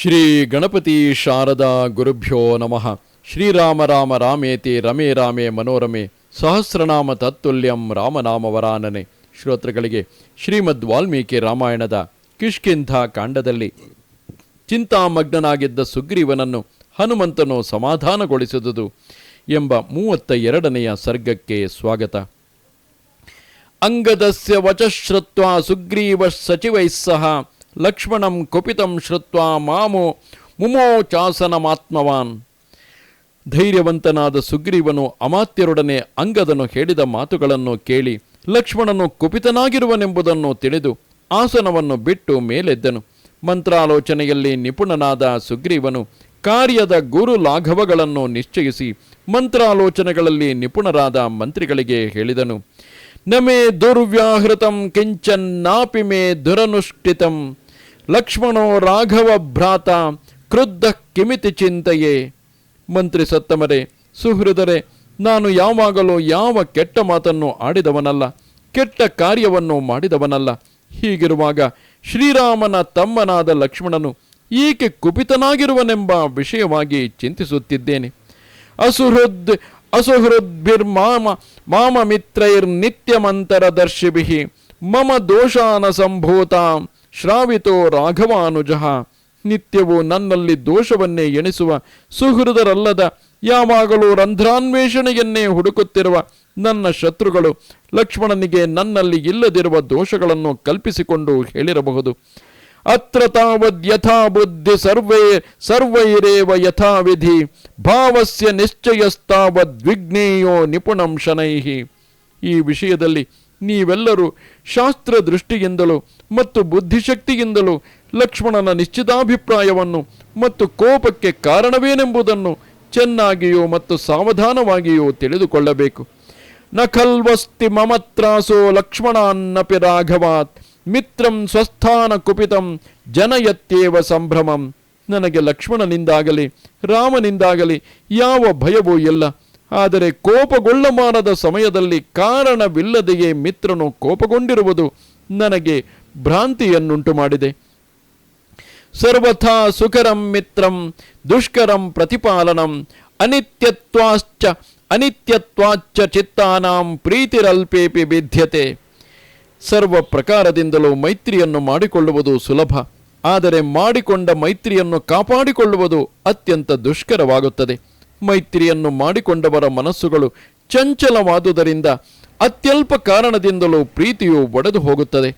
ಶ್ರೀ ಗಣಪತಿ ಶಾರದಾ ಗುರುಭ್ಯೋ ನಮಃ. ಶ್ರೀರಾಮ ರಾಮ ರಾಮೇತಿ ರಮೇ ರಾಮೇ ಮನೋರಮೆ. ಸಹಸ್ರನಾಮ ತತ್ತುಲ್ಯಂ ರಾಮನಾಮವರಾನನೆ. ಶ್ರೋತೃಗಳಿಗೆ ಶ್ರೀಮದ್ ವಾಲ್ಮೀಕಿ ರಾಮಾಯಣದ ಕಿಷ್ಕಿಂಧ ಕಾಂಡದಲ್ಲಿ ಚಿಂತಾಮಗ್ನನಾಗಿದ್ದ ಸುಗ್ರೀವನನ್ನು ಹನುಮಂತನು ಸಮಾಧಾನಗೊಳಿಸಿದುದು ಎಂಬ ಮೂವತ್ತ ಎರಡನೆಯ ಸರ್ಗಕ್ಕೆ ಸ್ವಾಗತ. ಅಂಗದಸ್ಯ ವಚಶ್ರತ್ವ ಸುಗ್ರೀವ ಸಚಿವೈಸ್ಸಹ. ಸಹ ಲಕ್ಷ್ಮಣಂ ಕುಪಿತಂ ಶ್ರುತ್ವ ಮಾಮೋ ಮುಮೋಚಾಸನಮಾತ್ಮವಾನ್. ಧೈರ್ಯವಂತನಾದ ಸುಗ್ರೀವನು ಅಮಾತ್ಯರೊಡನೆ ಅಂಗದನು ಹೇಳಿದ ಮಾತುಗಳನ್ನು ಕೇಳಿ ಲಕ್ಷ್ಮಣನು ಕುಪಿತನಾಗಿರುವನೆಂಬುದನ್ನು ತಿಳಿದು ಆಸನವನ್ನು ಬಿಟ್ಟು ಮೇಲೆದ್ದನು. ಮಂತ್ರಾಲೋಚನೆಯಲ್ಲಿ ನಿಪುಣನಾದ ಸುಗ್ರೀವನು ಕಾರ್ಯದ ಗುರು ಲಾಘವಗಳನ್ನು ನಿಶ್ಚಯಿಸಿ ಮಂತ್ರಾಲೋಚನೆಗಳಲ್ಲಿ ನಿಪುಣರಾದ ಮಂತ್ರಿಗಳಿಗೆ ಹೇಳಿದನು. ನಮೇ ದುರ್ವ್ಯಾಹೃತಂ ಕಿಂಚನ್ನಾಪಿ ಮೇ ದುರನುಷ್ಠಿತಂ. ಲಕ್ಷ್ಮಣೋ ರಾಘವ ಭ್ರಾತ ಕ್ರುದ್ಧ ಕಿಮಿತಿ ಚಿಂತೆಯೇ. ಮಂತ್ರಿ ಸತ್ತಮರೆ, ಸುಹೃದರೆ, ನಾನು ಯಾವಾಗಲೂ ಯಾವ ಕೆಟ್ಟ ಮಾತನ್ನು ಆಡಿದವನಲ್ಲ, ಕೆಟ್ಟ ಕಾರ್ಯವನ್ನು ಮಾಡಿದವನಲ್ಲ. ಹೀಗಿರುವಾಗ ಶ್ರೀರಾಮನ ತಮ್ಮನಾದ ಲಕ್ಷ್ಮಣನು ಏಕೆ ಕುಪಿತನಾಗಿರುವನೆಂಬ ವಿಷಯವಾಗಿ ಚಿಂತಿಸುತ್ತಿದ್ದೇನೆ. ಅಸುಹೃದ್, ಅಸುಹೃದ್ಭಿರ್ಮಾಮ ಮಾಮ ಮಿತ್ರೈರ್ನಿತ್ಯಮಂತರದರ್ಶಿಭಿ ಮಮ ದೋಷಾನ ಸಂಭೂತ ಶ್ರಾವಿತೋ ರಾಘವಾನುಜಃ, ನಿತ್ಯವೂ ನನ್ನಲ್ಲಿ ದೋಷವನ್ನೇ ಎಣಿಸುವ ಸುಹೃದರಲ್ಲದ ಯಾವಾಗಲೂ ರಂಧ್ರಾನ್ವೇಷಣೆಯನ್ನೇ ಹುಡುಕುತ್ತಿರುವ ನನ್ನ ಶತ್ರುಗಳು ಲಕ್ಷ್ಮಣನಿಗೆ ನನ್ನಲ್ಲಿ ಇಲ್ಲದಿರುವ ದೋಷಗಳನ್ನು ಕಲ್ಪಿಸಿಕೊಂಡು ಹೇಳಿರಬಹುದು. ಅತ್ರ ತಾವದ್ ಯಥಾ ಬುದ್ಧಿ ಸರ್ವೇ, ಸರ್ವೈರೇವ ಯಥಾವಿಧಿ, ಭಾವಸ್ಯ ನಿಶ್ಚಯಸ್ತಾವದ್ ವಿಘ್ನೇಯೋ ನಿಪುಣಂ ಶನೈಹಿ. ಈ ವಿಷಯದಲ್ಲಿ ನೀವೆಲ್ಲರೂ ಶಾಸ್ತ್ರ ದೃಷ್ಟಿಯಿಂದಲೂ ಮತ್ತು ಬುದ್ಧಿಶಕ್ತಿಯಿಂದಲೂ ಲಕ್ಷ್ಮಣನ ನಿಶ್ಚಿತಾಭಿಪ್ರಾಯವನ್ನು ಮತ್ತು ಕೋಪಕ್ಕೆ ಕಾರಣವೇನೆಂಬುದನ್ನು ಚೆನ್ನಾಗಿಯೂ ಮತ್ತು ಸಾವಧಾನವಾಗಿಯೂ ತಿಳಿದುಕೊಳ್ಳಬೇಕು. ನಖಲ್ವಸ್ತಿ ಖಲ್ವಸ್ತಿ ಮಮತ್ರಾಸೋ ಲಕ್ಷ್ಮಣಾನ್ನಪಿ ರಾಘವಾತ್, ಮಿತ್ರಂ ಸ್ವಸ್ಥಾನ ಕುಪಿತಂ ಜನಯತ್ಯೇವ ಸಂಭ್ರಮಂ. ನನಗೆ ಲಕ್ಷ್ಮಣನಿಂದಾಗಲಿ ರಾಮನಿಂದಾಗಲಿ ಯಾವ ಭಯವೂ ಇಲ್ಲ. ಆದರೆ ಕೋಪಗೊಳ್ಳಮಾನದ ಸಮಯದಲ್ಲಿ ಕಾರಣವಿಲ್ಲದೆಯೇ ಮಿತ್ರನು ಕೋಪಗೊಂಡಿರುವುದು ನನಗೆ ಭ್ರಾಂತಿಯನ್ನುಂಟು ಮಾಡಿದೆ. ಸರ್ವಥಾ ಸುಖರಂ ಮಿತ್ರಂ ದುಷ್ಕರಂ ಪ್ರತಿಪಾಲನಂ ಅನಿತ್ಯತ್ವಾಶ್ಚ ಅನಿತ್ಯತ್ವಾಚ್ಚ ಚಿತ್ತಾನಾಂ ಪ್ರೀತಿರಲ್ಪೇಪಿ ಬಿದ್ಯತೆ ಸರ್ವ ಪ್ರಕಾರದಿಂದಲೂ ಮೈತ್ರಿಯನ್ನು ಮಾಡಿಕೊಳ್ಳುವುದು ಸುಲಭ. ಆದರೆ ಮಾಡಿಕೊಂಡ ಮೈತ್ರಿಯನ್ನು ಕಾಪಾಡಿಕೊಳ್ಳುವುದು ಅತ್ಯಂತ ದುಷ್ಕರವಾಗುತ್ತದೆ. ಮೈತ್ರಿಯನ್ನು ಮಾಡಿಕೊಂಡವರ ಮನಸ್ಸುಗಳು ಚಂಚಲವಾದುದರಿಂದ ಅತ್ಯಲ್ಪ ಕಾರಣದಿಂದಲೂ ಪ್ರೀತಿಯು ಒಡೆದು ಹೋಗುತ್ತದೆ.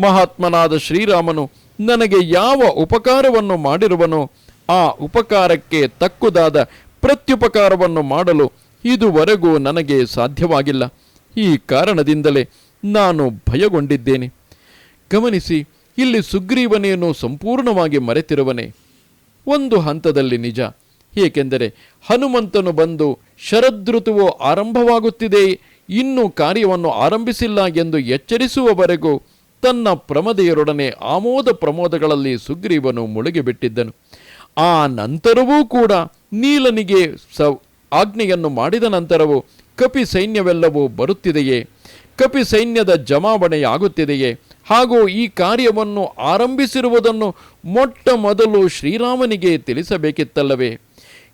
ಮಹಾತ್ಮನಾದ ಶ್ರೀರಾಮನು ನನಗೆ ಯಾವ ಉಪಕಾರವನ್ನು ಮಾಡಿರುವನೋ ಆ ಉಪಕಾರಕ್ಕೆ ತಕ್ಕುದಾದ ಪ್ರತ್ಯುಪಕಾರವನ್ನು ಮಾಡಲು ಇದುವರೆಗೂ ನನಗೆ ಸಾಧ್ಯವಾಗಿಲ್ಲ. ಈ ಕಾರಣದಿಂದಲೇ ನಾನು ಭಯಗೊಂಡಿದ್ದೇನೆ. ಗಮನಿಸಿ, ಇಲ್ಲಿ ಸುಗ್ರೀವನೇನು ಸಂಪೂರ್ಣವಾಗಿ ಮರೆತಿರುವನೆ? ಒಂದು ಹಂತದಲ್ಲಿ ನಿಜ. ಏಕೆಂದರೆ ಹನುಮಂತನು ಬಂದು ಶರದೃತುವು ಆರಂಭವಾಗುತ್ತಿದೆ, ಇನ್ನೂ ಕಾರ್ಯವನ್ನು ಆರಂಭಿಸಿಲ್ಲ ಎಂದು ಎಚ್ಚರಿಸುವವರೆಗೂ ತನ್ನ ಪ್ರಮದೆಯರೊಡನೆ ಆಮೋದ ಪ್ರಮೋದಗಳಲ್ಲಿ ಸುಗ್ರೀವನು ಮುಳುಗಿಬಿಟ್ಟಿದ್ದನು. ಆ ನಂತರವೂ ಕೂಡ ನೀಲನಿಗೆ ಸ ಆಜ್ಞೆಯನ್ನು ಮಾಡಿದ ನಂತರವೂ ಕಪಿ ಸೈನ್ಯವೆಲ್ಲವೂ ಬರುತ್ತಿದೆಯೇ? ಕಪಿ ಸೈನ್ಯದ ಜಮಾವಣೆಯಾಗುತ್ತಿದೆಯೇ? ಹಾಗೂ ಈ ಕಾರ್ಯವನ್ನು ಆರಂಭಿಸಿರುವುದನ್ನು ಮೊಟ್ಟ ಮೊದಲು ಶ್ರೀರಾಮನಿಗೆ ತಿಳಿಸಬೇಕಿತ್ತಲ್ಲವೇ?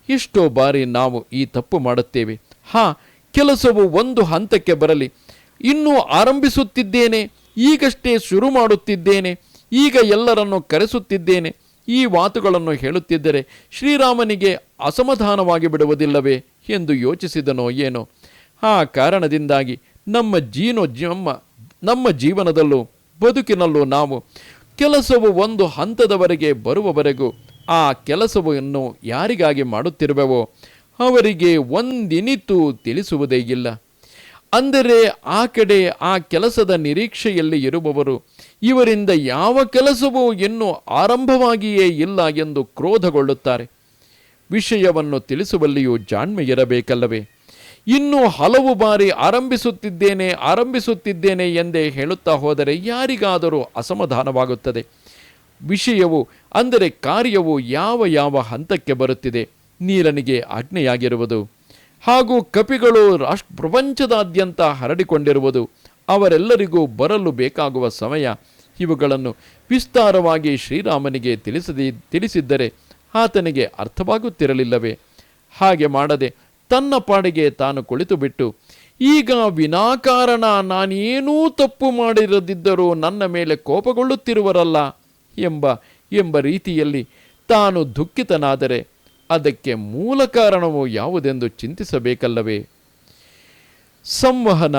ಎಷ್ಟೋ ಬಾರಿ ನಾವು ಈ ತಪ್ಪು ಮಾಡುತ್ತೇವೆ. ಹಾ, ಕೆಲಸವು ಒಂದು ಹಂತಕ್ಕೆ ಬರಲಿ. ಇನ್ನೂ ಆರಂಭಿಸುತ್ತಿದ್ದೇನೆ, ಈಗಷ್ಟೇ ಶುರು ಮಾಡುತ್ತಿದ್ದೇನೆ, ಈಗ ಎಲ್ಲರನ್ನು ಕರೆಸುತ್ತಿದ್ದೇನೆ. ಈ ಮಾತುಗಳನ್ನು ಹೇಳುತ್ತಿದ್ದರೆ ಶ್ರೀರಾಮನಿಗೆ ಅಸಮಾಧಾನವಾಗಿ ಬಿಡುವುದಿಲ್ಲವೇ ಎಂದು ಯೋಚಿಸಿದನೋ ಏನೋ. ಆ ಕಾರಣದಿಂದಾಗಿ ನಮ್ಮ ಜೀನೋ ಜಮ್ಮ ನಮ್ಮ ಜೀವನದಲ್ಲೂ ಬದುಕಿನಲ್ಲೂ ನಾವು ಕೆಲಸವು ಒಂದು ಹಂತದವರೆಗೆ ಬರುವವರೆಗೂ ಆ ಕೆಲಸವನ್ನು ಯಾರಿಗಾಗಿ ಮಾಡುತ್ತಿರುವೆವೋ ಅವರಿಗೆ ಒಂದಿನಿತು ತಿಳಿಸುವುದೇ ಇಲ್ಲ. ಅಂದರೆ ಆ ಕಡೆ ಆ ಕೆಲಸದ ನಿರೀಕ್ಷೆಯಲ್ಲಿ ಇರುವವರು, ಇವರಿಂದ ಯಾವ ಕೆಲಸವೂ ಇನ್ನೂ ಆರಂಭವಾಗಿಯೇ ಇಲ್ಲ ಎಂದು ಕ್ರೋಧಗೊಳ್ಳುತ್ತಾರೆ. ವಿಷಯವನ್ನು ತಿಳಿಸುವಲ್ಲಿಯೂ ಜಾಣ್ಮೆ ಇರಬೇಕಲ್ಲವೇ? ಇನ್ನೂ ಹಲವು ಬಾರಿ ಆರಂಭಿಸುತ್ತಿದ್ದೇನೆ ಆರಂಭಿಸುತ್ತಿದ್ದೇನೆ ಎಂದೇ ಹೇಳುತ್ತಾ ಹೋದರೆ ಯಾರಿಗಾದರೂ ಅಸಮಾಧಾನವಾಗುತ್ತದೆ. ವಿಷಯವು, ಅಂದರೆ ಕಾರ್ಯವು ಯಾವ ಯಾವ ಹಂತಕ್ಕೆ ಬರುತ್ತಿದೆ ನೀಲನಿಗೆ ಆಜ್ಞೆಯಾಗಿರುವುದು. ಹಾಗೂ ಕಪಿಗಳು ರಾಷ್ಟ್ರ, ಪ್ರಪಂಚದಾದ್ಯಂತ ಹರಡಿಕೊಂಡಿರುವುದು, ಅವರೆಲ್ಲರಿಗೂ ಬರಲು ಬೇಕಾಗುವ ಸಮಯ. ಇವುಗಳನ್ನು ವಿಸ್ತಾರವಾಗಿ ಶ್ರೀರಾಮನಿಗೆ ತಿಳಿಸದಿ, ತಿಳಿಸಿದ್ದರೆ ಆತನಿಗೆ ಅರ್ಥವಾಗುತ್ತಿರಲಿಲ್ಲವೇ? ಹಾಗೆ ಮಾಡದೆ ತನ್ನ ಪಾಡಿಗೆ ತಾನು ಕುಳಿತುಬಿಟ್ಟು, ಈಗ ವಿನಾಕಾರಣ ನಾನೇನೂ ತಪ್ಪು ಮಾಡಿರದಿದ್ದರೂ ನನ್ನ ಮೇಲೆ ಕೋಪಗೊಳ್ಳುತ್ತಿರುವರಲ್ಲ? ಎಂಬ ಎಂಬ ರೀತಿಯಲ್ಲಿ ತಾನು ದುಃಖಿತನಾದರೆ ಅದಕ್ಕೆ ಮೂಲ ಕಾರಣವು ಯಾವುದೆಂದು ಚಿಂತಿಸಬೇಕಲ್ಲವೇ? ಸಂವಹನ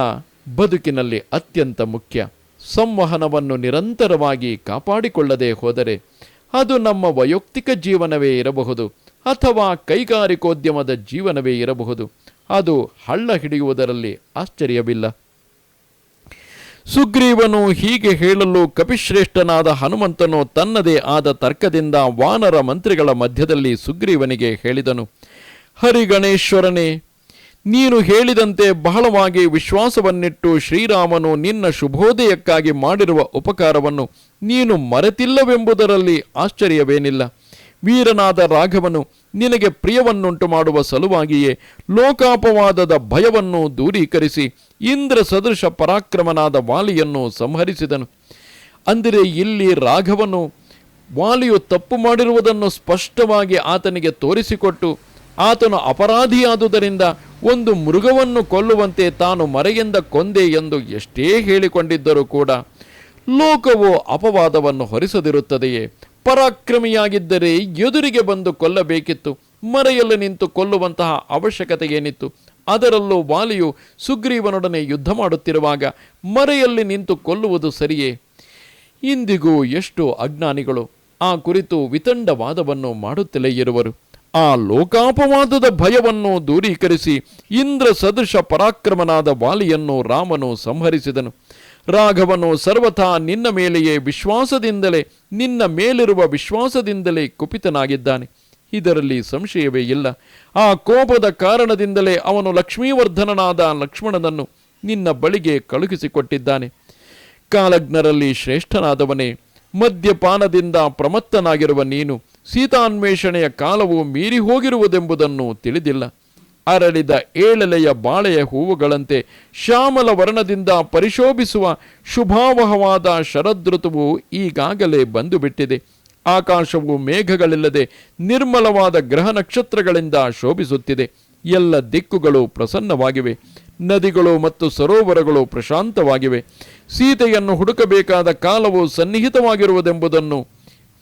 ಬದುಕಿನಲ್ಲಿ ಅತ್ಯಂತ ಮುಖ್ಯ. ಸಂವಹನವನ್ನು ನಿರಂತರವಾಗಿ ಕಾಪಾಡಿಕೊಳ್ಳದೆ ಹೋದರೆ ಅದು ನಮ್ಮ ವೈಯಕ್ತಿಕ ಜೀವನವೇ ಇರಬಹುದು ಅಥವಾ ಕೈಗಾರಿಕೋದ್ಯಮದ ಜೀವನವೇ ಇರಬಹುದು. ಅದು ಹಳ್ಳ ಹಿಡಿಯುವುದರಲ್ಲಿ ಆಶ್ಚರ್ಯವಿಲ್ಲ. ಸುಗ್ರೀವನು ಹೀಗೆ ಹೇಳಲು ಕಪಿಶ್ರೇಷ್ಠನಾದ ಹನುಮಂತನು ತನ್ನದೇ ಆದ ತರ್ಕದಿಂದ ವಾನರ ಮಂತ್ರಿಗಳ ಮಧ್ಯದಲ್ಲಿ ಸುಗ್ರೀವನಿಗೆ ಹೇಳಿದನು ಹರಿಗಣೇಶ್ವರನೇ ನೀನು ಹೇಳಿದಂತೆ ಬಹಳವಾಗಿ ವಿಶ್ವಾಸವನ್ನಿಟ್ಟು ಶ್ರೀರಾಮನು ನಿನ್ನ ಶುಭೋದಯಕ್ಕಾಗಿ ಮಾಡಿರುವ ಉಪಕಾರವನ್ನು ನೀನು ಮರೆತಿಲ್ಲವೆಂಬುದರಲ್ಲಿ ಆಶ್ಚರ್ಯವೇನಿಲ್ಲ. ವೀರನಾದ ರಾಘವನು ನಿನಗೆ ಪ್ರಿಯವನ್ನುಂಟು ಮಾಡುವ ಸಲುವಾಗಿಯೇ ಲೋಕಾಪವಾದದ ಭಯವನ್ನು ದೂರೀಕರಿಸಿ ಇಂದ್ರ ಸದೃಶ ಪರಾಕ್ರಮನಾದ ವಾಲಿಯನ್ನು ಸಂಹರಿಸಿದನು. ಅಂದರೆ ಇಲ್ಲಿ ರಾಘವನು ವಾಲಿಯು ತಪ್ಪು ಮಾಡಿರುವುದನ್ನು ಸ್ಪಷ್ಟವಾಗಿ ಆತನಿಗೆ ತೋರಿಸಿಕೊಟ್ಟು ಆತನು ಅಪರಾಧಿಯಾದುದರಿಂದ ಒಂದು ಮೃಗವನ್ನು ಕೊಲ್ಲುವಂತೆ ತಾನು ಮರೆಯಿಂದ ಕೊಂದೆ ಎಂದು ಎಷ್ಟೇ ಹೇಳಿಕೊಂಡಿದ್ದರೂ ಕೂಡ ಲೋಕವು ಅಪವಾದವನ್ನು ಹೊರಿಸದಿರುತ್ತದೆಯೇ? ಪರಾಕ್ರಮಿಯಾಗಿದ್ದರೆ ಎದುರಿಗೆ ಬಂದು ಕೊಲ್ಲಬೇಕಿತ್ತು. ಮರೆಯಲ್ಲಿ ನಿಂತು ಕೊಲ್ಲುವಂತಹ ಅವಶ್ಯಕತೆ ಏನಿತ್ತು? ಅದರಲ್ಲೂ ವಾಲಿಯು ಸುಗ್ರೀವನೊಡನೆ ಯುದ್ಧ ಮಾಡುತ್ತಿರುವಾಗ ಮರೆಯಲ್ಲಿ ನಿಂತು ಕೊಲ್ಲುವುದು ಸರಿಯೇ? ಇಂದಿಗೂ ಎಷ್ಟು ಅಜ್ಞಾನಿಗಳು. ಆ ಕುರಿತು ವಿತಂಡವಾದವನ್ನು ಮಾಡುತ್ತಲೇ ಇರುವರು. ಆ ಲೋಕಾಪವಾದದ ಭಯವನ್ನು ದೂರೀಕರಿಸಿ ಇಂದ್ರ ಸದೃಶ ಪರಾಕ್ರಮನಾದ ವಾಲಿಯನ್ನು ರಾಮನು ಸಂಹರಿಸಿದನು. ರಾಘವನು ಸರ್ವಥಾ ನಿನ್ನ ಮೇಲೆಯೇ ವಿಶ್ವಾಸದಿಂದಲೇ, ನಿನ್ನ ಮೇಲಿರುವ ವಿಶ್ವಾಸದಿಂದಲೇ ಕುಪಿತನಾಗಿದ್ದಾನೆ. ಇದರಲ್ಲಿ ಸಂಶಯವೇ ಇಲ್ಲ. ಆ ಕೋಪದ ಕಾರಣದಿಂದಲೇ ಅವನು ಲಕ್ಷ್ಮೀವರ್ಧನನಾದ ಲಕ್ಷ್ಮಣನನ್ನು ನಿನ್ನ ಬಳಿಗೆ ಕಳುಹಿಸಿಕೊಟ್ಟಿದ್ದಾನೆ. ಕಾಲಜ್ಞರಲ್ಲಿ ಶ್ರೇಷ್ಠನಾದವನೇ, ಮದ್ಯಪಾನದಿಂದ ಪ್ರಮತ್ತನಾಗಿರುವ ನೀನು, ಸೀತಾನ್ವೇಷಣೆಯ ಕಾಲವು ಮೀರಿ ಹೋಗಿರುವುದೆಂಬುದನ್ನು ತಿಳಿದಿಲ್ಲ. ಅರಳಿದ ಏಳಲೆಯ ಬಾಳೆಯ ಹೂವುಗಳಂತೆ ಶ್ಯಾಮಲ ವರ್ಣದಿಂದ ಪರಿಶೋಭಿಸುವ ಶುಭಾವಹವಾದ ಶರದೃತುವು ಈಗಾಗಲೇ ಬಂದು ಬಿಟ್ಟಿದೆ ಆಕಾಶವು ಮೇಘಗಳಿಲ್ಲದೆ ನಿರ್ಮಲವಾದ ಗ್ರಹ ನಕ್ಷತ್ರಗಳಿಂದ ಶೋಭಿಸುತ್ತಿದೆ. ಎಲ್ಲ ದಿಕ್ಕುಗಳು ಪ್ರಸನ್ನವಾಗಿವೆ. ನದಿಗಳು ಮತ್ತು ಸರೋವರಗಳು ಪ್ರಶಾಂತವಾಗಿವೆ. ಸೀತೆಯನ್ನು ಹುಡುಕಬೇಕಾದ ಕಾಲವು ಸನ್ನಿಹಿತವಾಗಿರುವುದೆಂಬುದನ್ನು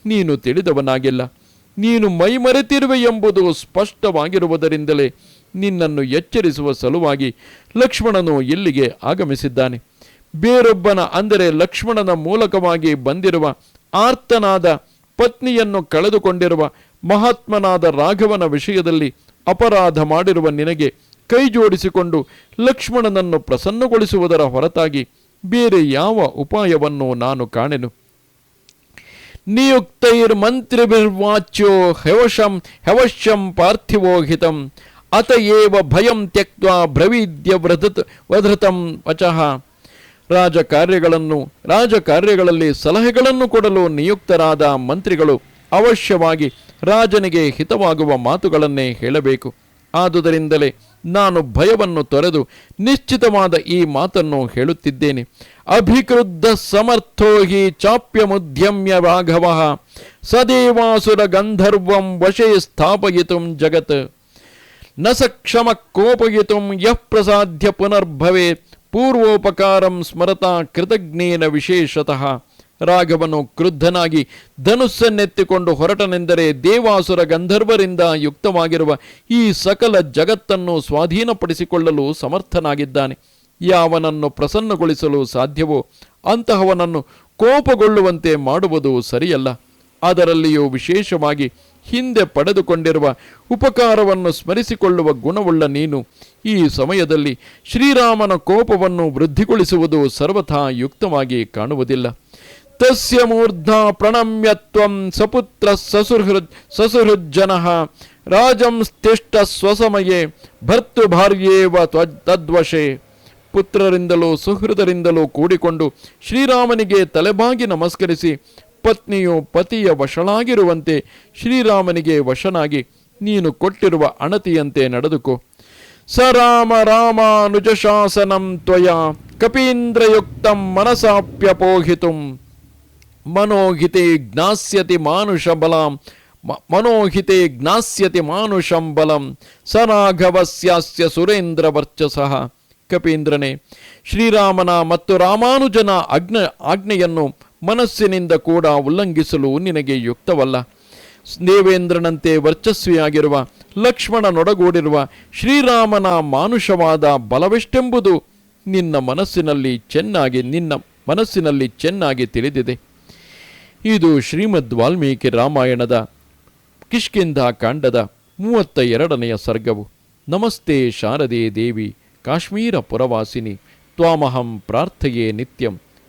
ನೀನು ತಿಳಿದವನಾಗಿಲ್ಲ. ನೀನು ಮೈಮರೆತಿರುವೆ ಎಂಬುದು ಸ್ಪಷ್ಟವಾಗಿರುವುದರಿಂದಲೇ ನಿನ್ನನ್ನು ಎಚ್ಚರಿಸುವ ಸಲುವಾಗಿ ಲಕ್ಷ್ಮಣನು ಇಲ್ಲಿಗೆ ಆಗಮಿಸಿದ್ದಾನೆ. ಬೇರೊಬ್ಬನ ಅಂದರೆ ಲಕ್ಷ್ಮಣನ ಮೂಲಕವಾಗಿ ಬಂದಿರುವ ಆರ್ತನಾದ ಪತ್ನಿಯನ್ನು ಕಳೆದುಕೊಂಡಿರುವ ಮಹಾತ್ಮನಾದ ರಾಘವನ ವಿಷಯದಲ್ಲಿ ಅಪರಾಧ ಮಾಡಿರುವ ನಿನಗೆ ಕೈ ಜೋಡಿಸಿಕೊಂಡು ಲಕ್ಷ್ಮಣನನ್ನು ಪ್ರಸನ್ನಗೊಳಿಸುವುದರ ಹೊರತಾಗಿ ಬೇರೆ ಯಾವ ಉಪಾಯವನ್ನು ನಾನು ಕಾಣೆನು? ನಿಯುಕ್ತೈರ್ಮಂತ್ರಿಭಿರ್ವಾಚ್ಯೋ ಹವಶಂ ಹವಶ್ಯಂ ಪಾರ್ಥಿವೋ ಹಿತಂ ಅತ ಏವ ಭಯಂ ತ್ಯಕ್ತ ಬ್ರವೀದ್ಯ ವ್ರಧತ್ ವಧೃತಂ ವಚಃ ರಾಜಕಾರ್ಯಗಳನ್ನು ರಾಜಕಾರ್ಯಗಳಲ್ಲಿ ಸಲಹೆಗಳನ್ನು ಕೊಡಲು ನಿಯುಕ್ತರಾದ ಮಂತ್ರಿಗಳು ಅವಶ್ಯವಾಗಿ ರಾಜನಿಗೆ ಹಿತವಾಗುವ ಮಾತುಗಳನ್ನೇ ಹೇಳಬೇಕು. ಆದುದರಿಂದಲೇ ನಾನು ಭಯವನ್ನು ತೊರೆದು ನಿಶ್ಚಿತವಾದ ಈ ಮಾತನ್ನು ಹೇಳುತ್ತಿದ್ದೇನೆ. ಅಭಿಕೃದ್ಧ ಸಮರ್ಥೋ ಹಿ ಚಾಪ್ಯಮುದ್ಯಮ್ಯ ರಾಘವ. ಸದೇವಾಸುರ ಗಂಧರ್ವಂ ವಶೇ ಸ್ಥಾಪಯಿತು ಜಗತ್. ನ ಸಕ್ಷಮ ಕೋಪಯಿತು ಯಃ ಪ್ರಸಾಧ್ಯ ಪುನರ್ಭವೆ ಪೂರ್ವೋಪಕಾರಂ ಸ್ಮರತಾ ಕೃತಜ್ಞೇನ ವಿಶೇಷತಃ. ರಾಘವನು ಕ್ರುದ್ಧನಾಗಿ ಧನುಸ್ಸನ್ನೆತ್ತಿಕೊಂಡು ಹೊರಟನೆಂದರೆ ದೇವಾಸುರ ಗಂಧರ್ವರಿಂದ ಯುಕ್ತವಾಗಿರುವ ಈ ಸಕಲ ಜಗತ್ತನ್ನು ಸ್ವಾಧೀನಪಡಿಸಿಕೊಳ್ಳಲು ಸಮರ್ಥನಾಗಿದ್ದಾನೆ. ಯಾವನನ್ನು ಪ್ರಸನ್ನಗೊಳಿಸಲು ಸಾಧ್ಯವೋ ಅಂತಹವನನ್ನು ಕೋಪಗೊಳ್ಳುವಂತೆ ಮಾಡುವುದು ಸರಿಯಲ್ಲ. ಅದರಲ್ಲಿಯೂ ವಿಶೇಷವಾಗಿ ಹಿಂದೆ ಪಡೆದುಕೊಂಡಿರುವ ಉಪಕಾರವನ್ನು ಸ್ಮರಿಸಿಕೊಳ್ಳುವ ಗುಣವುಳ್ಳ ನೀನು ಈ ಸಮಯದಲ್ಲಿ ಶ್ರೀರಾಮನ ಕೋಪವನ್ನು ವೃದ್ಧಿಗೊಳಿಸುವುದು ಸರ್ವಥಾ ಯುಕ್ತವಾಗಿ ಕಾಣುವುದಿಲ್ಲ. ತಸ್ಯ ಮೂರ್ಧ ಪ್ರಣಮ್ಯತ್ವಂ ಸಪುತ್ರ ಸಸುಹೃದ್ ಸಸುಹೃಜ್ಜನ ರಾಜಂಸ್ತಿಷ್ಟ ಸ್ವಸಮಯೇ ಭರ್ತು ಭಾರ್ಯೇವ ತದ್ವಶೇ. ಪುತ್ರರಿಂದಲೂ ಸುಹೃದರಿಂದಲೂ ಕೂಡಿಕೊಂಡು ಶ್ರೀರಾಮನಿಗೆ ತಲೆಬಾಗಿ ನಮಸ್ಕರಿಸಿ ಪತ್ನಿಯು ಪತಿಯ ವಶಳಾಗಿರುವಂತೆ ಶ್ರೀರಾಮನಿಗೆ ವಶನಾಗಿ, ನೀನು ಕೊಟ್ಟಿರುವ ಅಣತಿಯಂತೆ ನಡೆದುಕೋ. ಸ ರಾಮ ರಾಮಾನುಜ ಶಾಸನಂ ತ್ವಯ ಕಪೀಂದ್ರಯುಕ್ತಂ ಮನಸಾಪ್ಯಪೋಹಿತುಂ ಮನೋಹಿತೆ ಜ್ಞಾಸ್ಯತಿ ಮಾನುಷ ಬಲಂ. ಮನೋಹಿತೆ ಜ್ಞಾಸ್ಯತಿ ಮಾನುಷಂ ಬಲಂ. ಸ ರಾಘವಸ್ಯಾಸ್ಯ ಸುರೇಂದ್ರ ವರ್ಚಸಃ. ಕಪೀಂದ್ರನೇ, ಶ್ರೀರಾಮನ ಮತ್ತು ರಾಮಾನುಜನ ಅಗ್ನ, ಆಜ್ಞೆಯನ್ನು ಮನಸ್ಸಿನಿಂದ ಕೂಡ ಉಲ್ಲಂಘಿಸಲು ನಿನಗೆ ಯುಕ್ತವಲ್ಲ. ದೇವೇಂದ್ರನಂತೆ ವರ್ಚಸ್ವಿಯಾಗಿರುವ, ಲಕ್ಷ್ಮಣನೊಡಗೂಡಿರುವ ಶ್ರೀರಾಮನ ಮಾನುಷವಾದ ಬಲವೆಷ್ಟೆಂಬುದು ನಿನ್ನ ಮನಸ್ಸಿನಲ್ಲಿ ಚೆನ್ನಾಗಿ, ನಿನ್ನ ಮನಸ್ಸಿನಲ್ಲಿ ಚೆನ್ನಾಗಿ ತಿಳಿದಿದೆ. ಇದು ಶ್ರೀಮದ್ ವಾಲ್ಮೀಕಿ ರಾಮಾಯಣದ ಕಿಷ್ಕಿಂಧ ಕಾಂಡದ ಮೂವತ್ತ ಎರಡನೆಯ ಸರ್ಗವು. ನಮಸ್ತೆ ಶಾರದೆ ದೇವಿ, ಕಾಶ್ಮೀರ ಪುರವಾಸಿನಿ, ತ್ವಾಮಹಂ ಪ್ರಾರ್ಥಯೇ ನಿತ್ಯಂ.